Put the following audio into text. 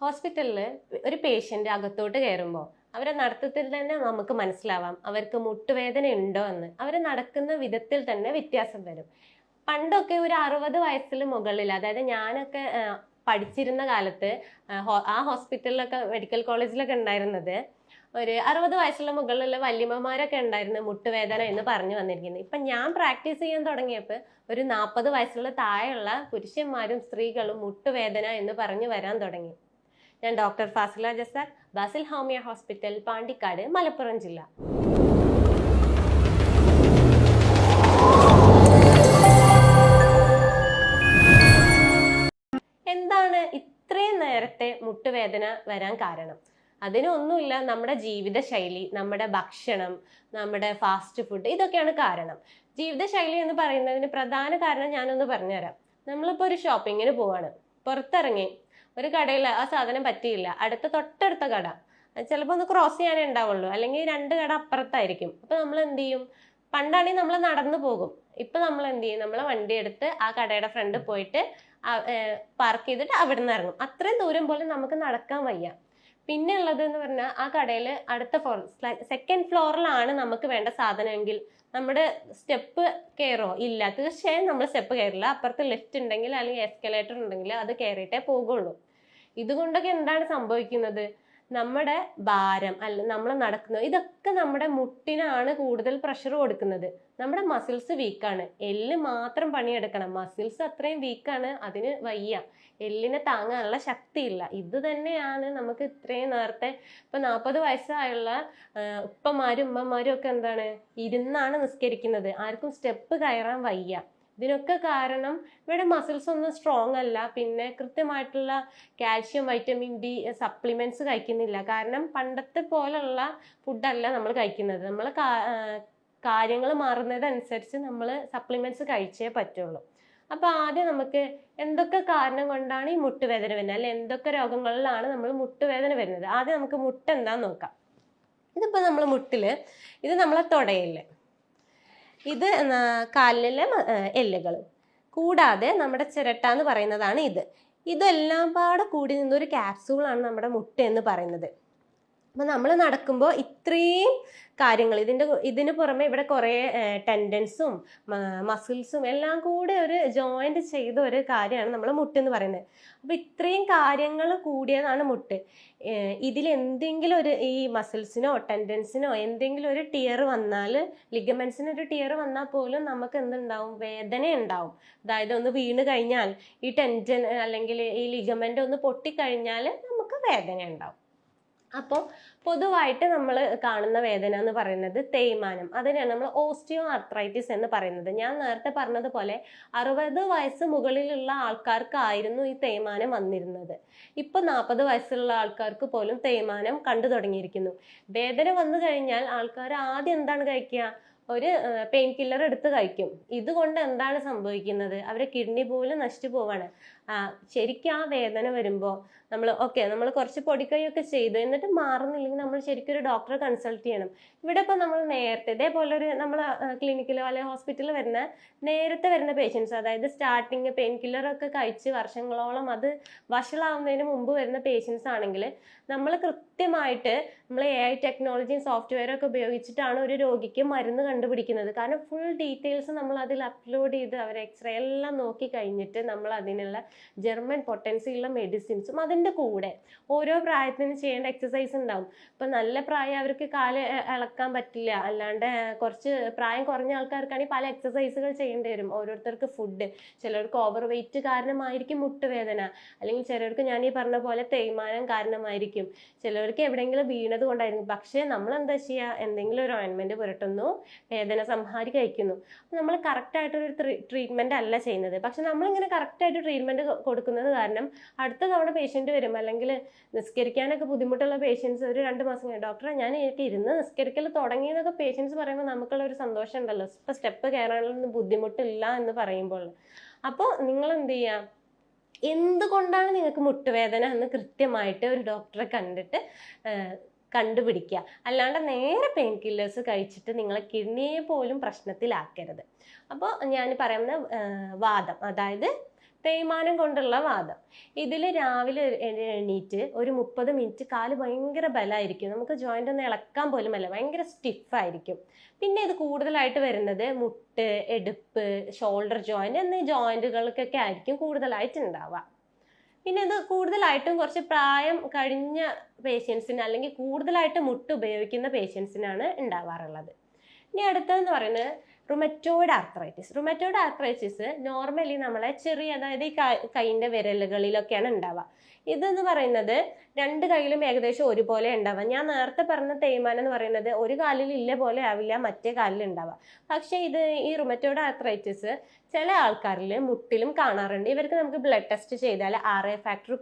ഹോസ്പിറ്റലിൽ ഒരു പേഷ്യന്റ് അകത്തോട്ട് കയറുമ്പോൾ അവരെ നടത്തത്തിൽ തന്നെ നമുക്ക് മനസ്സിലാവാം അവർക്ക് മുട്ടുവേദന ഉണ്ടോ എന്ന്. അവർ നടക്കുന്ന വിധത്തിൽ തന്നെ വ്യത്യാസം വരും. പണ്ടൊക്കെ ഒരു അറുപത് വയസ്സിൽ മുകളിൽ അതായത് ഞാനൊക്കെ പഠിച്ചിരുന്ന കാലത്ത് ആ ഹോസ്പിറ്റലിലൊക്കെ മെഡിക്കൽ കോളേജിലൊക്കെ ഉണ്ടായിരുന്നത് ഒരു അറുപത് വയസ്സുള്ള മുകളിലുള്ള വല്യമ്മമാരൊക്കെ ഉണ്ടായിരുന്നു മുട്ടുവേദന എന്ന് പറഞ്ഞു വന്നിരിക്കുന്നത്. ഇപ്പം ഞാൻ പ്രാക്ടീസ് ചെയ്യാൻ തുടങ്ങിയപ്പോൾ ഒരു നാൽപ്പത് വയസ്സുള്ള താഴെയുള്ള പുരുഷന്മാരും സ്ത്രീകളും മുട്ടുവേദന എന്ന് പറഞ്ഞു വരാൻ തുടങ്ങി. ഞാൻ doctor Fasila Jasakh Basil homoeo hospital Pandikkad Malappuram ജില്ല. എന്താണ് ഇത്രയും നേരത്തെ മുട്ടുവേദന വരാൻ കാരണം? അതിനൊന്നുമില്ല നമ്മുടെ ജീവിതശൈലി നമ്മുടെ ഭക്ഷണം നമ്മുടെ ഫാസ്റ്റ് ഫുഡ് ഇതൊക്കെയാണ് കാരണം. ജീവിതശൈലി എന്ന് പറയുന്നതിന് പ്രധാന കാരണം ഞാനൊന്ന് പറഞ്ഞുതരാം. നമ്മളിപ്പോൾ ഒരു ഷോപ്പിങ്ങിന് പോവാണ്. പുറത്തിറങ്ങി ഒരു കടയിൽ ആ സാധനം പറ്റിയില്ല. അടുത്ത തൊട്ടടുത്ത കട. ചിലപ്പോൾ ഒന്ന് ക്രോസ് ചെയ്യാനേ ഉണ്ടാവുള്ളൂ. അല്ലെങ്കിൽ രണ്ട് കട അപ്പുറത്തായിരിക്കും. അപ്പോൾ നമ്മൾ എന്ത് ചെയ്യും? പണ്ടാണെങ്കിൽ നമ്മൾ നടന്നു പോകും. ഇപ്പം നമ്മൾ എന്ത് ചെയ്യും? നമ്മൾ വണ്ടി എടുത്ത് ആ കടയുടെ ഫ്രണ്ട് പോയിട്ട് പാർക്ക് ചെയ്തിട്ട് അവിടെ നിന്ന് ഇറങ്ങും. അത്രയും ദൂരം പോലും നമുക്ക് നടക്കാൻ വയ്യ. പിന്നെ ഉള്ളത് എന്ന് പറഞ്ഞാൽ ആ കടയിൽ അടുത്ത ഫ്ലോർ സെക്കൻഡ് ഫ്ലോറിലാണ് നമുക്ക് വേണ്ട സാധനമെങ്കിൽ നമ്മുടെ സ്റ്റെപ്പ് കയറോ? ഇല്ല. തീർച്ചയായും നമ്മൾ സ്റ്റെപ്പ് കയറില്ല. അപ്പുറത്ത് ലിഫ്റ്റ് ഉണ്ടെങ്കിൽ അല്ലെങ്കിൽ എസ്കലേറ്റർ ഉണ്ടെങ്കിൽ അത് കയറിയിട്ടേ പോകുള്ളൂ ഇതുകൊണ്ടൊക്കെ എന്താണ് സംഭവിക്കുന്നത്? നമ്മുടെ ഭാരം അല്ല നമ്മൾ നടക്കുന്നത് ഇതൊക്കെ നമ്മുടെ മുട്ടിനാണ് കൂടുതൽ പ്രഷർ കൊടുക്കുന്നത്. നമ്മുടെ മസിൽസ് വീക്കാണ് എല്ല് മാത്രം പണിയെടുക്കണം. മസിൽസ് അത്രയും വീക്കാണ് അതിന് വയ്യ. എല്ലിനെ താങ്ങാനുള്ള ശക്തിയില്ല. ഇത് തന്നെയാണ് നമുക്ക് ഇത്രയും നേരത്തെ ഇപ്പൊ നാൽപ്പത് വയസ്സായുള്ള ഉപ്പമാരും ഉമ്മമാരും ഒക്കെ എന്താണ്? ഇരുന്നാണ് നിസ്കരിക്കുന്നത്. ആർക്കും സ്റ്റെപ്പ് കയറാൻ വയ്യ. ഇതിനൊക്കെ കാരണം ഇവിടെ മസിൽസ് ഒന്നും സ്ട്രോങ് അല്ല. പിന്നെ കൃത്യമായിട്ടുള്ള കാൽഷ്യം വൈറ്റമിൻ ഡി സപ്ലിമെന്റ്സ് കഴിക്കുന്നില്ല. കാരണം പണ്ടത്തെ പോലുള്ള ഫുഡല്ല നമ്മൾ കഴിക്കുന്നത്. നമ്മൾ കാര്യങ്ങൾ മാറുന്നതനുസരിച്ച് നമ്മൾ സപ്ലിമെന്റ്സ് കഴിച്ചേ പറ്റുള്ളൂ. അപ്പോൾ ആദ്യം നമുക്ക് എന്തൊക്കെ കാരണം കൊണ്ടാണ് ഈ മുട്ടുവേദന വരുന്നത്? അല്ലെ എന്തൊക്കെ രോഗങ്ങളിലാണ് നമ്മൾ മുട്ടുവേദന വരുന്നത്? ആദ്യം നമുക്ക് മുട്ട് എന്താന്ന് നോക്കാം. ഇതിപ്പോൾ നമ്മൾ മുട്ടിൽ ഇത് നമ്മളെ തുടയിൽ. ഇത് കാലിലെ എല്ലുകൾ കൂടാതെ നമ്മുടെ ചിരട്ട എന്ന് പറയുന്നതാണ് ഇത്. ഇതെല്ലാം പാടെ കൂടി നിന്നൊരു ക്യാപ്സൂളാണ് നമ്മുടെ മുട്ട എന്ന് പറയുന്നത്. അപ്പം നമ്മൾ നടക്കുമ്പോൾ ഇത്രയും കാര്യങ്ങൾ ഇതിന്റെ ഇതിന് പുറമെ ഇവിടെ കുറേ ടെൻഡൻസും മസിൽസും എല്ലാം കൂടെ ഒരു ജോയിന്റ് ചെയ്ത ഒരു കാര്യമാണ് നമ്മൾ മുട്ട് എന്ന് പറയുന്നത്. അപ്പോൾ ഇത്രയും കാര്യങ്ങൾ കൂടിയതാണ് മുട്ട്. ഇതിൽ എന്തെങ്കിലും ഒരു ഈ മസിൽസിനോ ടെൻഡൻസിനോ എന്തെങ്കിലും ഒരു ടിയർ വന്നാൽ ലിഗമെൻസിന് ഒരു ടിയർ വന്നാൽ പോലും നമുക്ക് എന്തുണ്ടാവും? വേദന ഉണ്ടാവും അതായത് ഒന്ന് വീണ് കഴിഞ്ഞാൽ ഈ ടെൻഷൻ അല്ലെങ്കിൽ ഈ ലിഗമെന്റ് ഒന്ന് പൊട്ടിക്കഴിഞ്ഞാൽ നമുക്ക് വേദന ഉണ്ടാവും അപ്പോൾ പൊതുവായിട്ട് നമ്മൾ കാണുന്ന വേദന എന്ന് പറയുന്നത് തേയ്മാനം. അതിനാണ് നമ്മൾ ഓസ്റ്റിയോ ആർത്രൈറ്റിസ് എന്ന് പറയുന്നത്. ഞാൻ നേരത്തെ പറഞ്ഞതുപോലെ അറുപത് വയസ്സ് മുകളിലുള്ള ആൾക്കാർക്കായിരുന്നു ഈ തേയ്മാനം വന്നിരുന്നത്. ഇപ്പോൾ നാൽപ്പത് വയസ്സുള്ള ആൾക്കാർക്ക് പോലും തേയ്മാനം കണ്ടു തുടങ്ങിയിരിക്കുന്നു. വേദന വന്നു കഴിഞ്ഞാൽ ആൾക്കാർ ആദ്യം എന്താണ് കഴിക്കുക? ഒരു പെയിൻ കില്ലർ എടുത്ത് കഴിക്കും. ഇതുകൊണ്ട് എന്താണ് സംഭവിക്കുന്നത്? അവരെ കിഡ്നി പോലും നശിച്ചു പോവാണ്. ശരിക്കും ആ വേദന വരുമ്പോൾ നമ്മൾ ഓക്കെ നമ്മൾ കുറച്ച് പൊടിക്കൈയൊക്കെ ചെയ്തു എന്നിട്ട് മാറുന്നില്ലെങ്കിൽ നമ്മൾ ശരിക്കും ഒരു ഡോക്ടറെ കൺസൾട്ട് ചെയ്യണം. ഇവിടെ ഇപ്പോൾ നമ്മൾ നേരത്തെ ഇതേപോലെ ഒരു നമ്മൾ ക്ലിനിക്കിലോ അല്ലെങ്കിൽ ഹോസ്പിറ്റലിൽ വരുന്ന നേരത്തെ വരുന്ന പേഷ്യൻസ് അതായത് സ്റ്റാർട്ടിങ് പെയിൻ കില്ലറൊക്കെ കഴിച്ച് വർഷങ്ങളോളം അത് വഷളാവുന്നതിന് മുമ്പ് വരുന്ന പേഷ്യൻസ് ആണെങ്കിൽ നമ്മൾ കൃത്യമായിട്ട് നമ്മൾ എ ഐ ടെക്നോളജിയും സോഫ്റ്റ്വെയറും ഒക്കെ ഉപയോഗിച്ചിട്ടാണ് ഒരു രോഗിക്ക് മരുന്ന് കണ്ടുപിടിക്കുന്നത്. കാരണം ഫുൾ ഡീറ്റെയിൽസ് നമ്മൾ അതിൽ അപ്ലോഡ് ചെയ്ത് അവർ എക്സ്റേ എല്ലാം നോക്കി കഴിഞ്ഞിട്ട് നമ്മൾ അതിനുള്ള ജർമ്മൻ പൊട്ടൻസി ഉള്ള മെഡിസിൻസും അതിന്റെ കൂടെ. ഓരോ പ്രായത്തിന് ചെയ്യേണ്ട എക്സസൈസ് ഉണ്ടാവും. ഇപ്പം നല്ല പ്രായം അവർക്ക് കാൽ ഇളക്കാൻ പറ്റില്ല. അല്ലാണ്ട് കുറച്ച് പ്രായം കുറഞ്ഞ ആൾക്കാർക്കാണെങ്കിൽ പല എക്സസൈസുകൾ ചെയ്യേണ്ടി വരും. ഓരോരുത്തർക്ക് ഫുഡ് ചിലർക്ക് ഓവർ വെയിറ്റ് കാരണമായിരിക്കും മുട്ടുവേദന. അല്ലെങ്കിൽ ചിലർക്ക് ഞാൻ ഈ പറഞ്ഞ പോലെ തേയ്മാനം കാരണമായിരിക്കും. ചിലർക്ക് എവിടെയെങ്കിലും വീണത് കൊണ്ടായിരിക്കും. പക്ഷേ നമ്മൾ എന്താ ചെയ്യുക? എന്തെങ്കിലും ഒരു ഓയിൻമെന്റ് പുരട്ടുന്നു. വേദന സംഹാരി കഴിക്കുന്നു. നമ്മൾ കറക്റ്റായിട്ടൊരു ആയിട്ടൊരു ട്രീറ്റ്മെന്റ് അല്ല ചെയ്യുന്നത്. പക്ഷെ നമ്മളിങ്ങനെ കറക്റ്റായിട്ട് ട്രീറ്റ്മെന്റ് കൊടുക്കുന്നത് കാരണം അടുത്ത തവണ പേഷ്യന്റ് വരും. അല്ലെങ്കിൽ നിസ്കരിക്കാനൊക്കെ ബുദ്ധിമുട്ടുള്ള പേഷ്യൻസ് ഒരു രണ്ട് മാസം കഴിഞ്ഞ് ഡോക്ടറെ ഞാൻ എനിക്ക് ഇരുന്ന് നിസ്കരിക്കൽ തുടങ്ങിയെന്നൊക്കെ പേഷ്യൻസ് പറയുമ്പോൾ നമുക്കുള്ള ഒരു സന്തോഷം ഉണ്ടല്ലോ. ഇപ്പം സ്റ്റെപ്പ് കയറാനുള്ളൊന്നും ബുദ്ധിമുട്ടില്ല എന്ന് പറയുമ്പോൾ. അപ്പോൾ നിങ്ങൾ എന്ത് ചെയ്യുക എന്തുകൊണ്ടാണ് നിങ്ങൾക്ക് മുട്ടുവേദന എന്ന് കൃത്യമായിട്ട് ഒരു ഡോക്ടറെ കണ്ടിട്ട് കണ്ടുപിടിക്കുക. അല്ലാണ്ട് നേരെ പെയിൻ കില്ലേഴ്സ് കഴിച്ചിട്ട് നിങ്ങളെ കിഡ്നിയെ പോലും പ്രശ്നത്തിലാക്കരുത്. അപ്പോൾ ഞാൻ പറയുന്ന വാദം. അതായത് തേയ്മാനം കൊണ്ടുള്ള വാദം. ഇതിൽ രാവിലെ എണീറ്റ് ഒരു മുപ്പത് മിനിറ്റ് കാൽ ഭയങ്കര ബലമായിരിക്കും. നമുക്ക് ജോയിന്റ് ഒന്ന് ഇളക്കാൻ പോലും അല്ല ഭയങ്കര സ്റ്റിഫായിരിക്കും പിന്നെ ഇത് കൂടുതലായിട്ട് വരുന്നത് മുട്ട് എടുപ്പ് ഷോൾഡർ ജോയിന്റ് എന്നീ ജോയിന്റുകൾക്കൊക്കെ ആയിരിക്കും കൂടുതലായിട്ട് ഉണ്ടാവുക. പിന്നെ ഇത് കൂടുതലായിട്ടും കുറച്ച് പ്രായം കഴിഞ്ഞ പേഷ്യൻസിന് അല്ലെങ്കിൽ കൂടുതലായിട്ട് മുട്ട് ഉപയോഗിക്കുന്ന പേഷ്യൻസിനാണ് ഉണ്ടാവാറുള്ളത്. ഇനി അടുത്തതെന്ന് പറയുന്നത് rheumatoid arthritis rheumatoid arthritis normally നമ്മളെ ചെറിയ അതായത് ഈ കൈയിന്റെ വിരലുകളിലൊക്കെയാണ് ഉണ്ടാവുക. ഇതെന്ന് പറയുന്നത് രണ്ട് കൈയിലും ഏകദേശം ഒരുപോലെ ഉണ്ടാവുക. ഞാൻ നേരത്തെ പറഞ്ഞ തേയ്മാനം എന്ന് പറയുന്നത് ഒരു കാലിൽ ഇല്ല പോലെ ആവില്ല മറ്റേ കാലിൽ ഉണ്ടാവുക. പക്ഷേ ഇത് ഈ റുമറ്റോയിഡ് ആർത്രൈറ്റിസ് ചില ആൾക്കാരിൽ മുട്ടിലും കാണാറുണ്ട്. ഇവർക്ക് നമുക്ക് ബ്ലഡ് ടെസ്റ്റ് ചെയ്താൽ ആർ എ ഫാക്ടർ